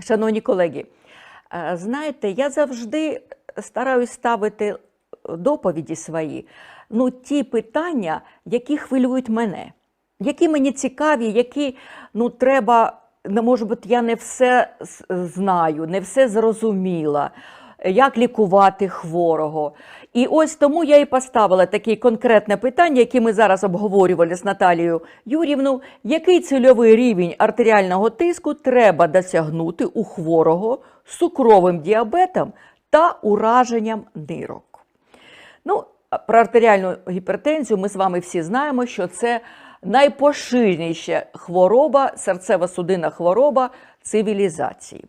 Шановні колеги, е, знаєте, я завжди стараюсь ставити доповіді свої, ну, ті питання, які хвилюють мене, які мені цікаві, які ну, треба, ну, може бути, я не все знаю, не все зрозуміла, як лікувати хворого. І ось тому я і поставила таке конкретне питання, яке ми зараз обговорювали з Наталією Юрівною. Який цільовий рівень артеріального тиску треба досягнути у хворого з цукровим діабетом та ураженням нирок? Ну, про артеріальну гіпертензію ми з вами всі знаємо, що це найпоширеніша хвороба, серцево-судинна хвороба цивілізації.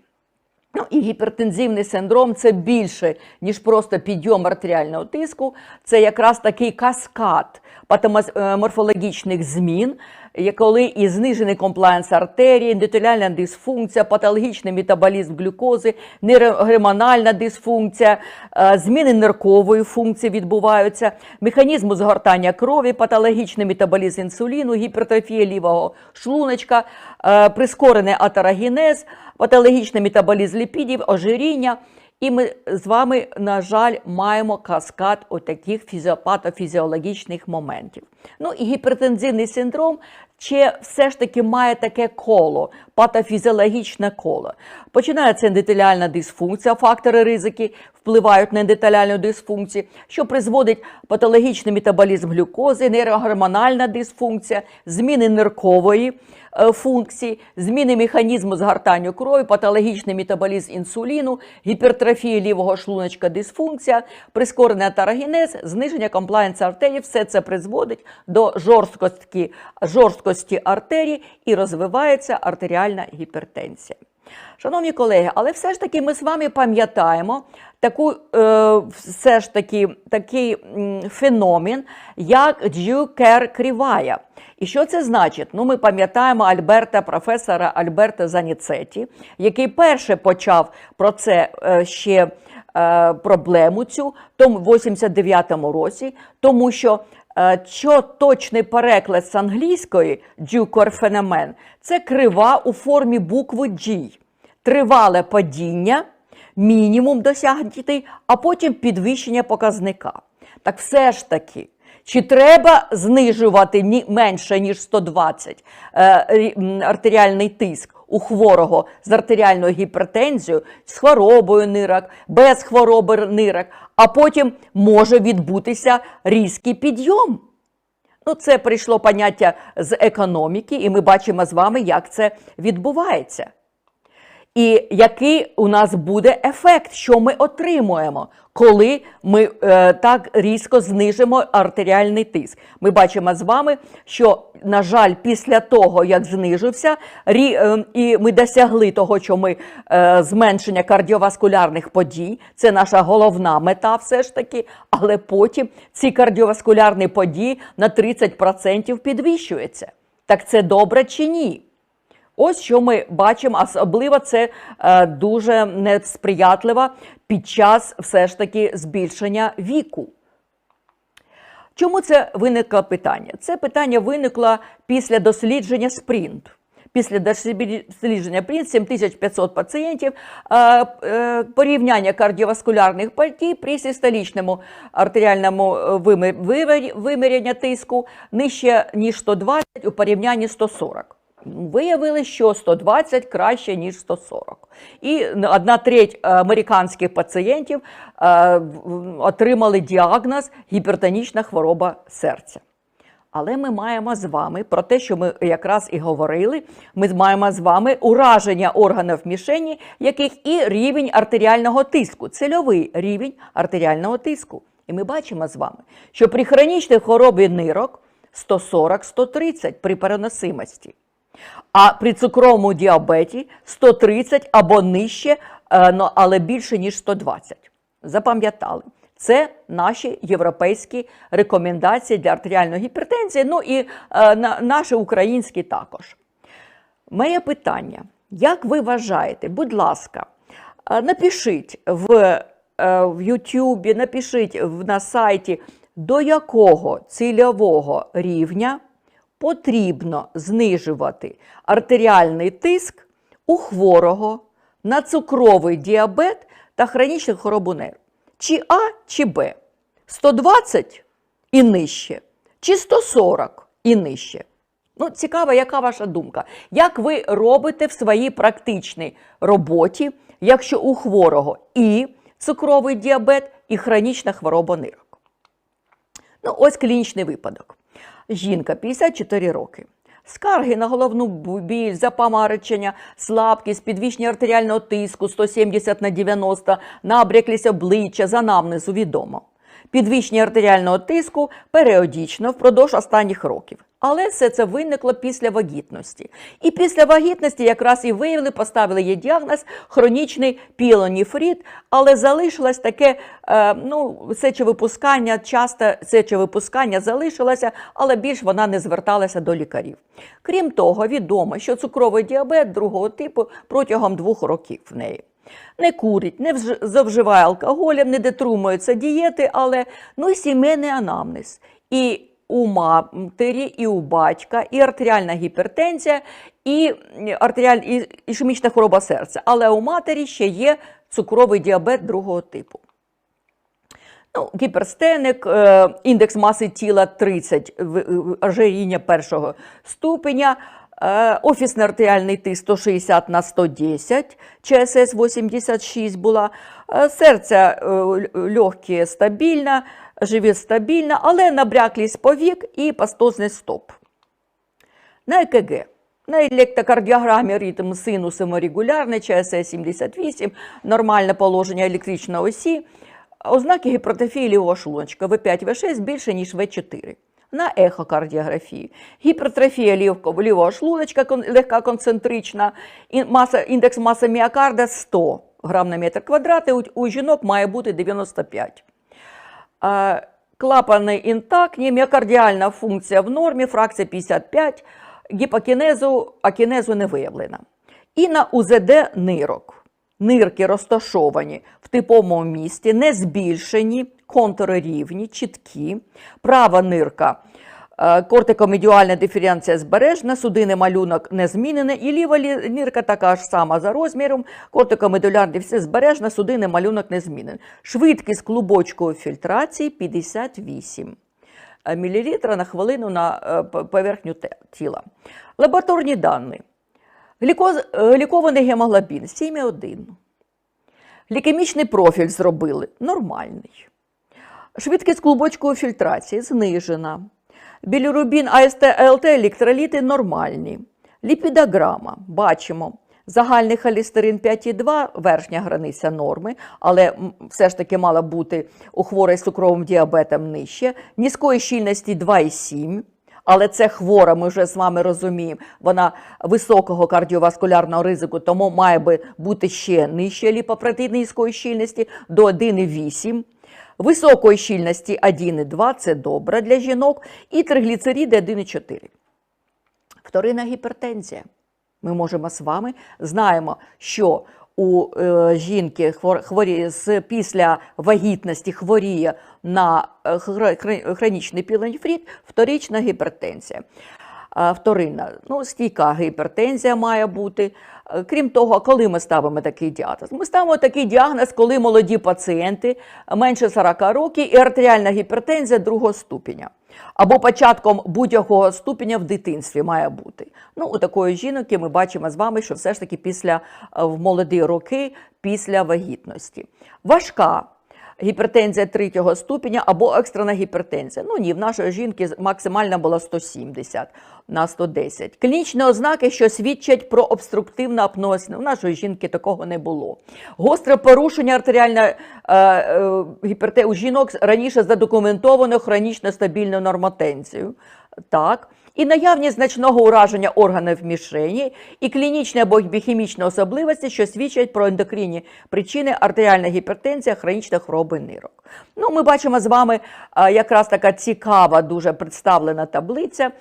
Ну, і гіпертензивний синдром це більше, ніж просто підйом артеріального тиску. Це якраз такий каскад патоморфологічних змін, є коли і знижений комплаєнс артерії, ендотеліальна дисфункція, патологічний метаболізм глюкози, нейрогормональна дисфункція, е, зміни ниркової функції відбуваються, механізм згортання крові, патологічний метаболізм інсуліну, гіпертрофія лівого шлуночка, е, прискорений атерогенез, патологічний метаболізм ліпідів, ожиріння. І ми з вами, на жаль, маємо каскад отаких фізіо- патофізіологічних моментів. Ну і гіпертензивний синдром ще все ж таки має таке коло, патофізіологічне коло. Починається ендотеліальна дисфункція, фактори ризики впливають на ендотеліальну дисфункцію, що призводить патологічний метаболізм глюкози, нейрогормональна дисфункція, зміни ниркової е, функції, зміни механізму згортання крові, патологічний метаболізм інсуліну, гіпертрофія лівого шлуночка, дисфункція, прискорений атерогенез, зниження комплаєнсу артерії. Все це призводить до жорсткості, жорсткості артерії і розвивається артеріальна гіпертензія. Шановні колеги, але все ж таки ми з вами пам'ятаємо таку, е, все ж таки, такий феномен, як Дюкер кривая. І що це значить? Ну, ми пам'ятаємо Альберта, професора Альберта Заніцеті, який перше почав про це е, ще е, проблему цю в 89-му році, тому що що точний переклад з англійської «дюкер феномен» – це крива у формі букви G. Тривале падіння, мінімум досягнутий, а потім підвищення показника. Так все ж таки, чи треба знижувати менше, ніж 120 е, артеріальний тиск у хворого з артеріальною гіпертензією, з хворобою нирок, без хвороби нирок, а потім може відбутися різкий підйом? Ну, це прийшло поняття з економіки, і ми бачимо з вами, як це відбувається. І який у нас буде ефект, що ми отримуємо, коли ми е, так різко знижимо артеріальний тиск. Ми бачимо з вами, що, на жаль, після того, як знижився, рі, е, і ми досягли того, що ми е, зменшення кардіоваскулярних подій, це наша головна мета, все ж таки, але потім ці кардіоваскулярні події на 30% підвищуються. Так це добре чи ні? Ось що ми бачимо, особливо це е, дуже несприятливо під час все ж таки збільшення віку. Чому це виникло питання? Це питання виникло після дослідження спринт. Після дослідження Прінт 7500 пацієнтів, е, е, порівняння кардіоваскулярних подій при систолічному артеріальному е, вимір- вимір- виміряння тиску нижче, ніж 120 у порівнянні 140. Виявили, що 120 краще, ніж 140. І одна треть е, американських пацієнтів е, отримали діагноз гіпертонічна хвороба серця. Але ми маємо з вами про те, що ми якраз і говорили. Ми маємо з вами ураження органів мішені, яких і рівень артеріального тиску, цільовий рівень артеріального тиску. І ми бачимо з вами, що при хронічній хворобі нирок 140-130 при переносимості. А при цукровому діабеті 130 або нижче, е, але більше, ніж 120. Запам'ятали. Це наші європейські рекомендації для артеріальної гіпертензії, ну і е, на, наші українські також. Моє питання: як ви вважаєте, будь ласка, е, напишіть в, е, в YouTube, напишіть на сайті, до якого цільового рівня потрібно знижувати артеріальний тиск у хворого на цукровий діабет та хронічну хворобу нерв. Чи А, чи Б? 120 і нижче, чи 140 і нижче? Ну, цікаво, яка ваша думка? Як ви робите в своїй практичній роботі, якщо у хворого і цукровий діабет, і хронічна хвороба нирок? Ну, ось клінічний випадок. Жінка 54 роки. Скарги на головну біль, запамаречення, слабкість, підвищення артеріального тиску 170 на 90, набряклість обличчя, з анамнезу відомо. Підвищення артеріального тиску періодично впродовж останніх років. Але все це виникло після вагітності. І після вагітності якраз і виявили, поставили їй діагноз хронічний пілоніфрит, але залишилось таке е, ну, сечовипускання, часто сечовипускання залишилося, але більш вона не зверталася до лікарів. Крім того, відомо, що цукровий діабет другого типу протягом двох років в неї. Не курить, не вж- завживає алкоголем, не дотримується дієти, але ну сімейний анамнез. І у матері, і у батька, і артеріальна гіпертензія, і і ішемічна хвороба серця. Але у матері ще є цукровий діабет другого типу. Ну, гіперстеник, е, індекс маси тіла 30, в- в- ожиріння першого ступеня, офісний артеріальний тиск 160 на 110, ЧСС 86 була, е, серце е, легке стабільно, живіт стабільно, але набряклість повік і пастозний стоп. На ЕКГ. На електрокардіограмі ритм синусом регулярний, ЧСС 78, нормальне положення електричної осі, ознаки гіпертрофії лівого шлуночка В5, В6 більше, ніж В4. На ехокардіографії. Гіпертрофія лівого, лівого шлуночка легка концентрична, маса, індекс маси міокарда 100 грам на метр квадратний, у, у жінок має бути 95. А, Клапани інтактні, міокардіальна функція в нормі, фракція 55, гіпокінезу, акінезу не виявлена. І на УЗД нирок. Нирки розташовані в типовому місці, не збільшені, контури рівні, чіткі. Права нирка е, кортикомедіальна диференція збережна, судинний малюнок не змінений, і ліва нирка така ж сама за розміром, кортикомедіальна все збережна, судинний малюнок не змінений. Швидкість клубочкової фільтрації 58 мл на хвилину на е, поверхню тіла. Лабораторні дані. Глікоз, е, глікований гемоглобін 7,1. Глікемічний профіль зробили нормальний. Швидкість клубочкової фільтрації знижена. Білірубін, АСТ, АЛТ, електроліти нормальні. Ліпідограма бачимо. Загальний холестерин 5,2, верхня границя норми, але все ж таки мала бути у хворої з цукровим діабетом нижче. Низької щільності 2,7. Але це хвора, ми вже з вами розуміємо, вона високого кардіоваскулярного ризику, тому має би бути ще нижче ліпопротеїн низької щільності до 1,8. Високої щільності 1,2 це добре для жінок, і тригліцериди 1,4. Вторинна гіпертензія. Ми можемо з вами знаємо, що у е, жінки хвор- хворіє з після вагітності хворіє на е, хро- хро- хронічний пілонефрит, вторична гіпертензія. Вторинна, ну, стійка гіпертензія має бути. Е, Крім того, коли ми ставимо такий діагноз? Ми ставимо такий діагноз, коли молоді пацієнти менше 40 років і артеріальна гіпертензія другого ступеня. Або початком будь-якого ступеня в дитинстві має бути. Ну, у такої жінки ми бачимо з вами, що все ж таки після е, в молоді роки після вагітності. Важка гіпертензія третього ступеня або екстрена гіпертензія. Ну ні, в нашої жінки максимальна була 170 на 110. Клінічні ознаки, що свідчать про обструктивну апноз. У нашої жінки такого не було. Гостре порушення артеріальної е, е, гіпертензії у жінок раніше задокументовано хронічно стабільну нормотензію. Так. І наявність значного ураження органів мішені, і клінічні або біохімічні особливості, що свідчать про ендокринні причини артеріальної гіпертензії, хронічної хвороби нирок. Ну, ми бачимо з вами якраз така цікава, дуже представлена таблиця,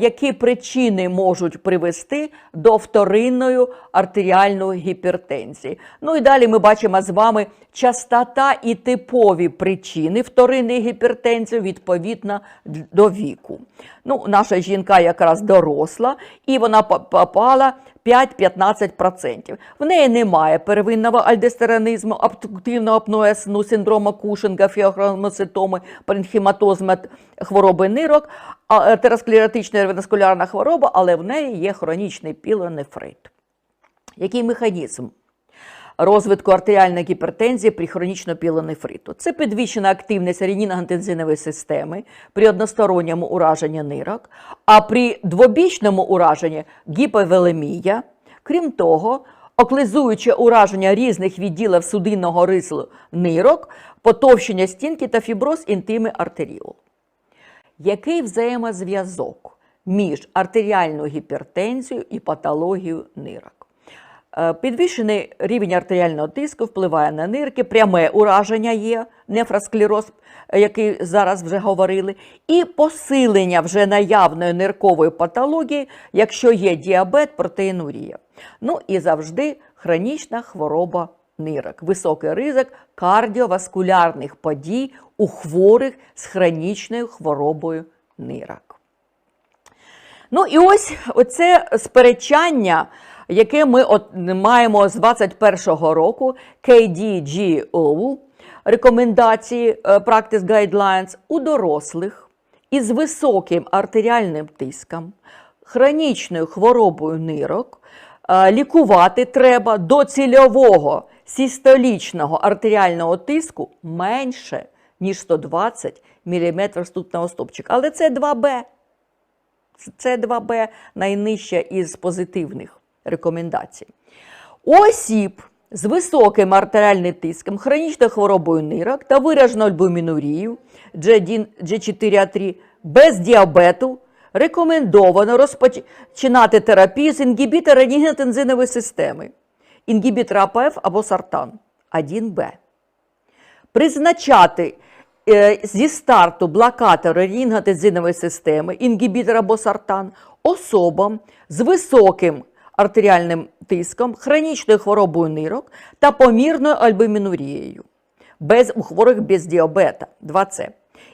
які причини можуть привести до вторинної артеріальної гіпертензії. Ну і далі ми бачимо з вами частота і типові причини вторинної гіпертензії відповідно до віку. Ну, наша жінка якраз доросла, і вона попала 5-15%. В неї немає первинного альдестеронізму, обструктивного апноe сну, синдрому Кушинга, фіохромоцитоми, паренхіматозми, хвороби нирок, а- атеросклеротична веноскулярна хвороба, але в неї є хронічний пілонефрит. Який механізм? Розвитку артеріальної гіпертензії при хронічному пілонефриту. Це підвищена активність реніногентензинової системи при односторонньому ураженні нирок, а при двобічному ураженні гіповелемія. Крім того, оклизуюче ураження різних відділів судинного рислу нирок, потовщення стінки та фіброз інтими артеріол. Який взаємозв'язок між артеріальною гіпертензією і патологією нирок? Е, Підвищений рівень артеріального тиску впливає на нирки, пряме ураження є, нефросклероз, е, який зараз вже говорили, і посилення вже наявної ниркової патології, якщо є діабет, протеїнурія. Ну і завжди хронічна хвороба нирок, високий ризик кардіоваскулярних подій у хворих з хронічною хворобою нирок. Ну і ось оце сперечання, яке ми маємо з 21-го року KDGO, рекомендації е, Practice Guidelines у дорослих із високим артеріальним тиском, хронічною хворобою нирок, е, лікувати треба до цільового систолічного артеріального тиску менше, ніж 120 мм ртутного стопчика. Але це 2Б. Це 2Б найнижча із позитивних рекомендацій. У осіб з високим артеріальним тиском, хронічною хворобою нирок та вираженою альбумінурією G1, G4A3 без діабету рекомендовано розпочинати терапію з інгібітора ренігентензинової системи, інгібітор АПФ або сартан 1Б призначати е, зі старту блокатори рінготензинової системи, інгібітор або сартан, особам з високим артеріальним тиском, хронічною хворобою нирок та помірною альбумінурією, без, у хворих без діабета 2С.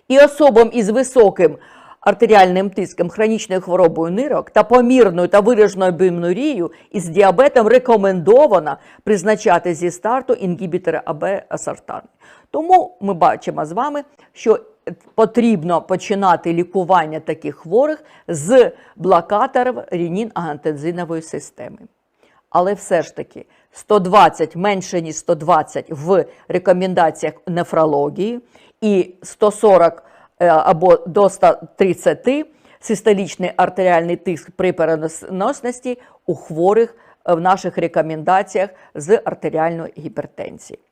І особам із високим артеріальним тиском, хронічною хворобою нирок та помірною та вираженою альбумінурією із діабетом рекомендовано призначати зі старту інгібітори АБ асартан. Тому ми бачимо з вами, що потрібно починати лікування таких хворих з блокаторів ренін-агантензинової системи. Але все ж таки 120 менше ніж 120 в рекомендаціях нефрології і 140 е, або до 130 систолічний артеріальний тиск при переносності у хворих е, в наших рекомендаціях з артеріальною гіпертензією.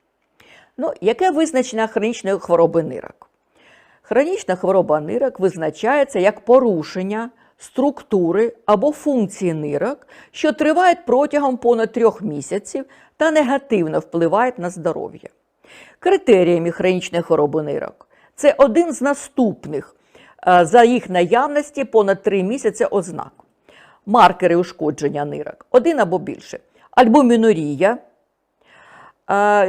Ну, яке визначення хронічної хвороби нирок? Хронічна хвороба нирок визначається як порушення структури або функції нирок, що тривають протягом понад трьох місяців та негативно впливають на здоров'я. Критеріями хронічної хвороби нирок це один з наступних е, за їх наявності понад три місяці ознак. Маркери ушкодження нирок один або більше. Альбумінурія,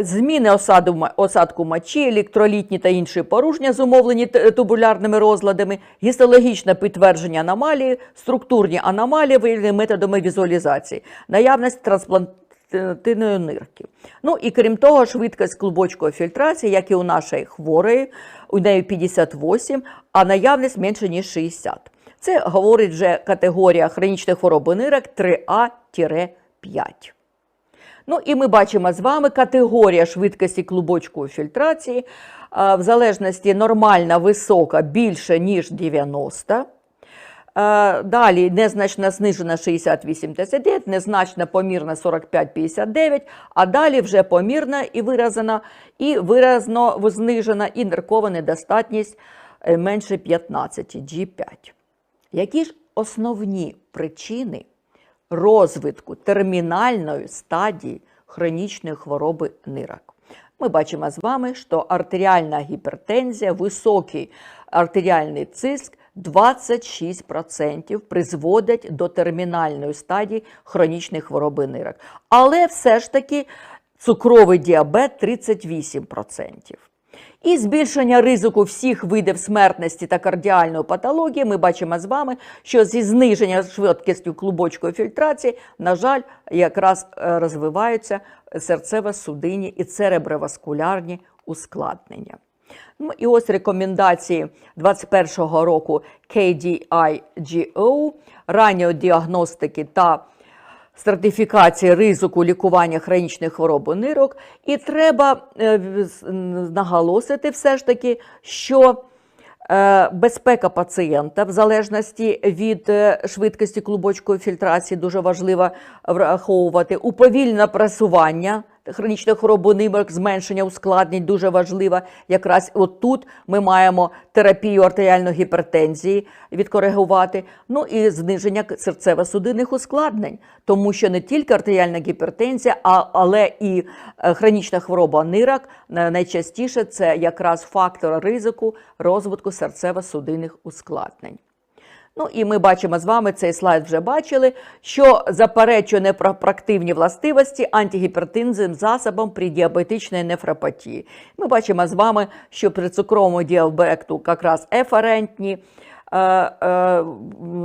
зміни осаду, осадку мочі, електролітні та інші порушення, зумовлені тубулярними розладами, гістологічне підтвердження аномалії, структурні аномалії, виявлені методами візуалізації, наявність трансплантивної нирки. Ну і крім того, швидкість клубочкової фільтрації, як і у нашої хворої, у неї 58, а наявність менше, ніж 60. Це говорить вже категорія хронічної хвороби нирок 3А-5. Ну і ми бачимо з вами категорія швидкості клубочкової фільтрації, в залежності нормальна, висока, більше, ніж 90. Е, Далі незначно знижена 60-89, незначно помірна 45-59, а далі вже помірна і виразена, і виразно знижена, і ниркова недостатність е, менше 15, G5. Які ж основні причини розвитку термінальної стадії хронічної хвороби нирок. Ми бачимо з вами, що артеріальна гіпертензія, високий артеріальний циск 26% призводять до термінальної стадії хронічної хвороби нирок. Але все ж таки цукровий діабет 38%. І збільшення ризику всіх видів смертності та кардіальної патології ми бачимо з вами, що зі зниження швидкістю клубочкової фільтрації, на жаль, якраз е, розвиваються серцево-судинні і цереброваскулярні ускладнення. Ну, і ось рекомендації 21-го року KDIGO, ранньої діагностики та стратифікації ризику лікування хронічних хвороб нирок. І треба е, наголосити все ж таки, що е, безпека пацієнта в залежності від е, швидкості клубочкової фільтрації дуже важливо враховувати. уповільне пресування хронічної хвороби нирок, зменшення ускладнень дуже важливо. Якраз от тут ми маємо терапію артеріальної гіпертензії відкоригувати, ну і зниження серцево-судинних ускладнень, тому що не тільки артеріальна гіпертензія, а, але і е, хронічна хвороба нирок найчастіше це якраз фактор ризику розвитку серцево-судинних ускладнень. Ну і ми бачимо з вами цей слайд вже бачили, що заперечує непроактивні властивості антигіпертинзим засобом при діабетичній нефропатії. Ми бачимо з вами, що при цукровому діабету якраз еферентні е, е,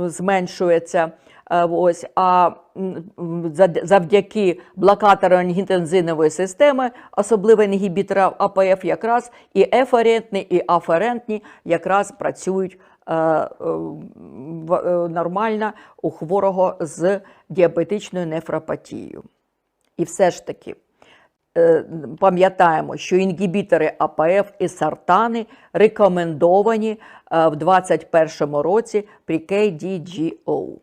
зменшується. Е, Ось, а завдяки блокатору ангітензинової системи, особливо інгібітора АПФ, якраз і еферентні, і аферентні якраз працюють е, е, е, у хворого з діабетичною нефропатією. І все ж таки е, пам'ятаємо, що інгібітори АПФ і сартани рекомендовані в 2021 році при KDGO.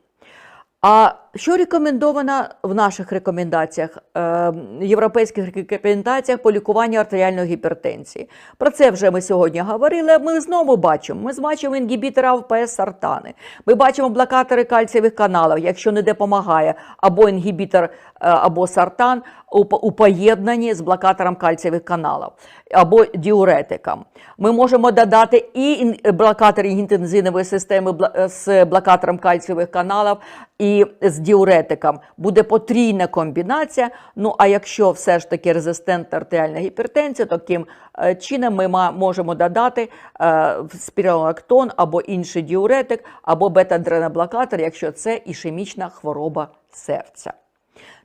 А що рекомендовано в наших рекомендаціях, е, європейських рекомендаціях по лікуванню артеріальної гіпертензії? Про це вже ми сьогодні говорили. Ми знову бачимо. Ми бачимо інгібітора АВПС сартани. Ми бачимо блокатори кальцієвих каналів, якщо не допомагає або інгібітор, е, або сартан у, поєднанні з блокатором кальцієвих каналів або діуретиком. Ми можемо додати і блокатор інтензивної системи з блокатором кальцієвих каналів і з діуретиком. Буде потрійна комбінація. Ну а якщо все ж таки резистентна артеріальна гіпертензія, таким е, чином ми можемо додати спіролактон спіралактон або інший діуретик, або бета-адреноблокатор, якщо це ішемічна хвороба серця.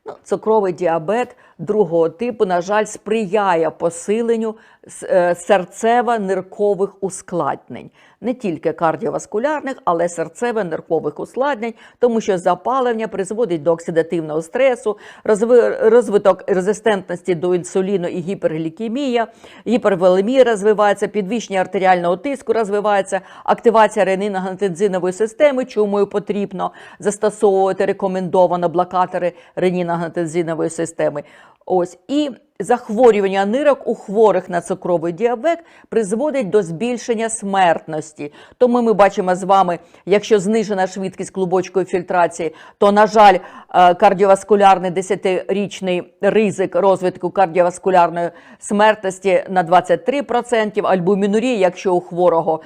Ну, цукровий діабет другого типу, на жаль, сприяє посиленню е, серцево-ниркових ускладнень, не тільки кардіоваскулярних, але серцево-ниркових ускладнень, тому що запалення призводить до оксидативного стресу, розви- розвиток резистентності до інсуліну і гіперглікемія, гіперволемія розвивається, підвищення артеріального тиску розвивається, активація реніногензинової системи, чому і потрібно застосовувати рекомендовано блокатори реніногензинової системи. Ось і захворювання нирок у хворих на цукровий діабет призводить до збільшення смертності. Тому ми бачимо з вами, якщо знижена швидкість клубочкової фільтрації, то, на жаль, е, кардіоваскулярний 10-річний ризик розвитку кардіоваскулярної смертності на 23%, альбумінурія, якщо у хворого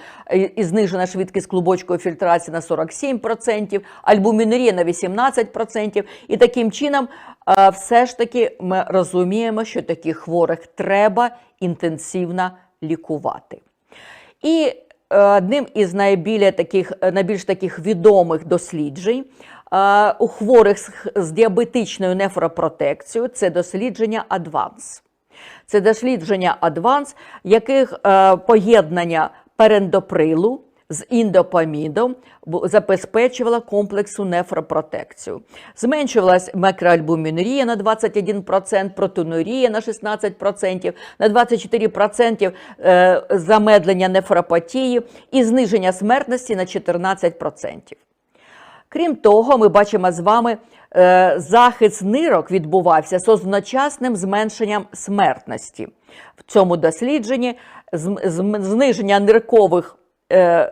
і знижена швидкість клубочкової фільтрації на 47%, альбумінурія на 18%. І таким чином все ж таки ми розуміємо, що таких хворих треба інтенсивно лікувати. І е, одним із найбільш таких, найбільш таких відомих досліджень е, у хворих з, діабетичною нефропротекцією це дослідження Advance. Це дослідження Advance, яких е, поєднання перендоприлу з індопамідом забезпечувала комплексу нефропротекцію. Зменшувалась макроальбумінурія на 21%, протонурія на 16%, на 24% е, замедлення нефропатії і зниження смертності на 14%. Крім того, ми бачимо з вами, е, захист нирок відбувався з одночасним зменшенням смертності. В цьому дослідженні зниження ниркових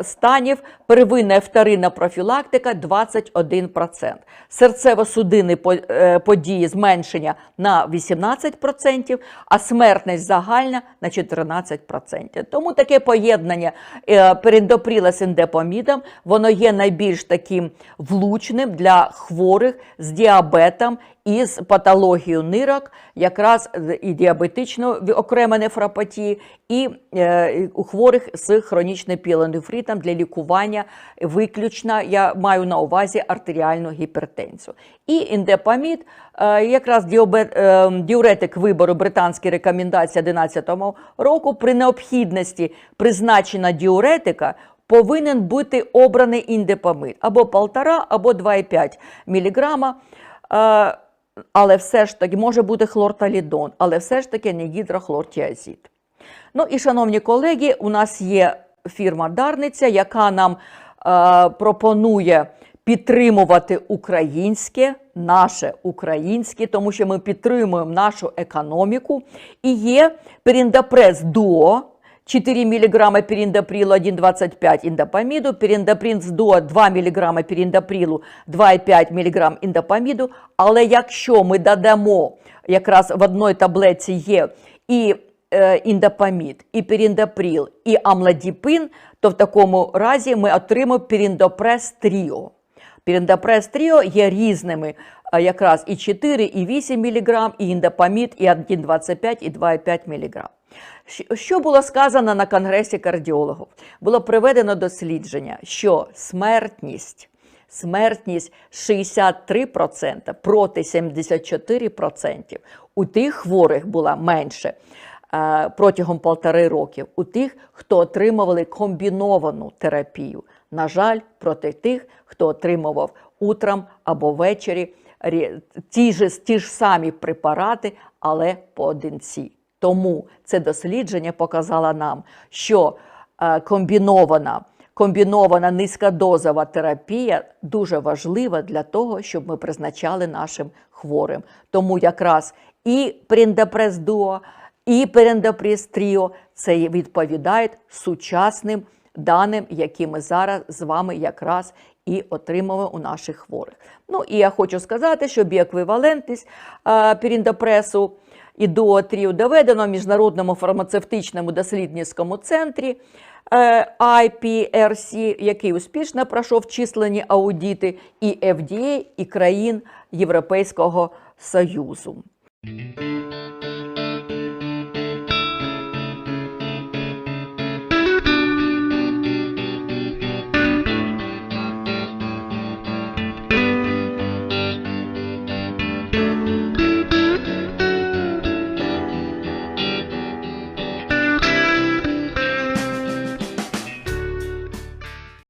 станів, первинна вторинна профілактика 21%. Серцево-судинні е, події зменшення на 18%, а смертність загальна на 14%. Тому таке поєднання е, перендопріла з індепомідом, воно є найбільш таким влучним для хворих з діабетом і з патологією нирок, якраз з- і діабетичної окремо нефропатії, і е, у хворих з хронічним пілонефритом для лікування виключно, я маю на увазі артеріальну гіпертензію. І індепамід, е, якраз діобе- е, діуретик вибору британські рекомендації 2011 року, при необхідності призначення діуретика повинен бути обраний індепамид або 1,5, або 2,5 мг. Але все ж таки може бути хлорталідон, але все ж таки не гідрохлортіазид. Ну і, шановні колеги, у нас є фірма Дарниця, яка нам е, пропонує підтримувати українське, наше українське, тому що ми підтримуємо нашу економіку. І є Періндапрес Дуо. 4 мг періндаприлу, 1,25 індопаміду, періндапринц дуо 2 мг періндаприлу, 2,5 мг індопаміду. Але якщо ми додамо, якраз в одній таблетці є і е, індопамід, і періндаприл, і амлодіпин, то в такому разі ми отримаємо періндопрес тріо. Піріндапрес тріо є різними, якраз і 4, і 8 мг, і індопамід, і 1,25, і 2,5 мг. Що було сказано на Конгресі кардіологів? Було проведено дослідження, що смертність, смертність 63% проти 74%. У тих хворих була менше е, протягом полтори років, у тих, хто отримували комбіновану терапію. На жаль, проти тих, хто отримував утром або ввечері ті ж, ті ж самі препарати, але поодинці. Тому це дослідження показало нам, що е, комбінована, комбінована низькодозова терапія дуже важлива для того, щоб ми призначали нашим хворим. Тому якраз і Дуо, і Тріо це відповідають сучасним даним, які ми зараз з вами якраз і отримали у наших хворих. Ну і я хочу сказати, що біеквівалентність е, Періндапресу до дуотрію доведено в міжнародному фармацевтичному дослідницькому центрі е, IPRC, який успішно пройшов численні аудіти і FDA, і країн Європейського Союзу.